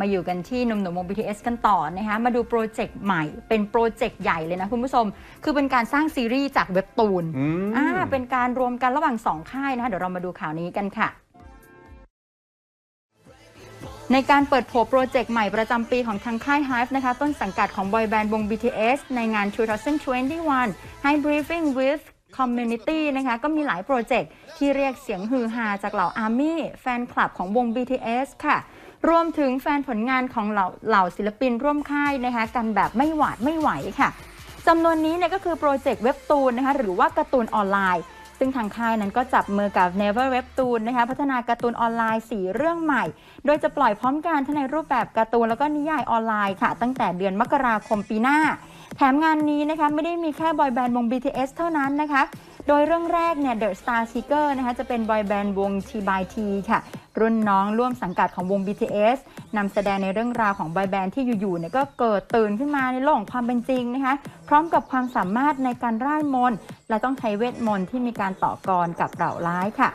มาอยู่กันที่หนุ่มๆวง BTS กันต่อนะคะมาดูโปรเจกต์ใหม่เป็นโปรเจกต์ใหญ่เลยนะคุณผู้ชม คือเป็นการสร้างซีรีส์จากเว็บตูนอืมอ่าเป็นการรวมกันระหว่างสองค่ายนะคะเดี๋ยวเรามาดูข่าวนี้กันค่ะในการเปิดโผโปรเจกต์ใหม่ประจำปีของทางค่าย Hive นะคะ ต้นสังกัดของบอยแบนด์วง BTS ในงาน 2021 High Briefing with Community นะคะ ก็มีหลายโปรเจกต์ที่เรียกเสียงฮือฮาจากเหล่าอาร์มี่แฟนคลับของวง BTS ค่ะ รวมถึงแฟนผลงานของเหล่าเหล่าศิลปินร่วมค่ายนะคะกันแบบไม่หวาดไม่ไหวค่ะจำนวนนี้เนี่ยก็คือโปรเจกต์เว็บตูนนะคะหรือว่าการ์ตูนออนไลน์ ซึ่งทางค่ายนั้นก็จับมือกับ Never Webtoon นะคะพัฒนาการ์ตูนออนไลน์ 4 เรื่องใหม่ โดยจะปล่อยพร้อมกันทั้งในรูปแบบการ์ตูนแล้วก็นิยายออนไลน์ค่ะ ตั้งแต่เดือนมกราคมปีหน้า แถมงานนี้นะคะไม่ได้มีแค่บอยแบนด์วง BTS เท่านั้นนะคะ โดยเรื่องแรกเนี่ย The Star Seeker นะคะจะเป็นบอยแบนด์วง T by T ค่ะ รุ่นน้องร่วมสังกัดของวง BTS นำแสดงในเรื่องราวของบอยแบนด์ที่อยู่ๆเนี่ยก็เกิดตื่นขึ้นมาในโลกของความเป็นจริงนะคะพร้อมกับความสามารถในการร่ายมนต์และต้องใช้เวทมนต์ที่มีการต่อกรกับเหล่าร้ายค่ะ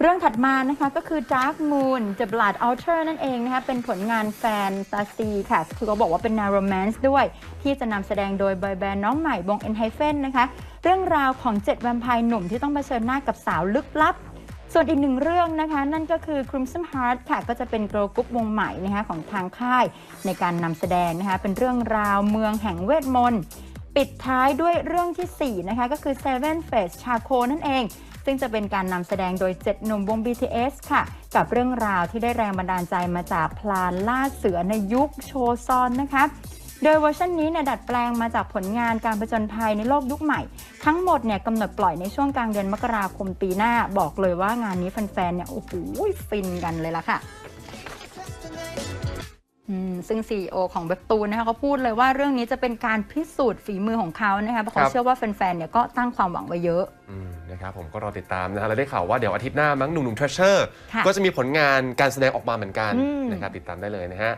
เรื่องถัดมานะคะก็คือ Dark Moon The Blood Altar นั่นเองนะคะเป็นผลงานแฟนตาซีค่ะ คือเขาบอกว่าเป็นแนวโรแมนต์ด้วย ที่จะนำแสดงโดยบอยแบนด์น้องใหม่วง e n h y p e n นนะคะ เรื่องราวของ 7 แวมไพร์หนุ่มที่ต้องเผชิญหน้ากับสาวลึกลับ ส่วนอีกหนึ่งเรื่องนะคะ นั่นก็คือ Crimson Heart ค่ะ ก็จะเป็นโกลกรุ๊ปวงใหม่นะคะของทางค่ายในการนำแสดงนะคะเป็นเรื่องราวเมืองแห่งเวทมนต์ปิดท้ายด้วยเรื่องทีสี่4 นะคะ ก็คือ Seven Face Charcoal นั่นเอง ซึ่งจะเป็นการนำแสดงโดย7หนุ่มวง BTS ค่ะ กับเรื่องราวที่ได้แรงบันดาลใจมาจากพลานล่าเสือในยุคโชซอนนะคะโดยเวอร์ชันนี้เนี่ยดัดแปลงมาจากผลงานการผจญภัยในโลกยุคใหม่ ทั้งหมดเนี่ยกำหนดปล่อยในช่วงกลางเดือนมกราคมปีหน้า บอกเลยว่างานนี้แฟนๆเนี่ยโอ้โหฟินกันเลยล่ะค่ะซึ่ง CEO ของเว็บตูนนะคะเขาพูดเลยว่าเรื่องนี้จะเป็นการพิสูจน์ฝีมือของเขานะคะเพราะเขาเชื่อว่าแฟนๆเนี่ยก็ตั้งความหวังไว้เยอะ นะครับผมก็รอติดตามนะฮะเราได้ข่าวว่าเดี๋ยวอาทิตย์หน้ามั้งหนุ่มๆ Treasure ค่ะ ก็จะมีผลงานการแสดงออกมาเหมือนกันอืมนะครับติดตามได้เลยนะฮะ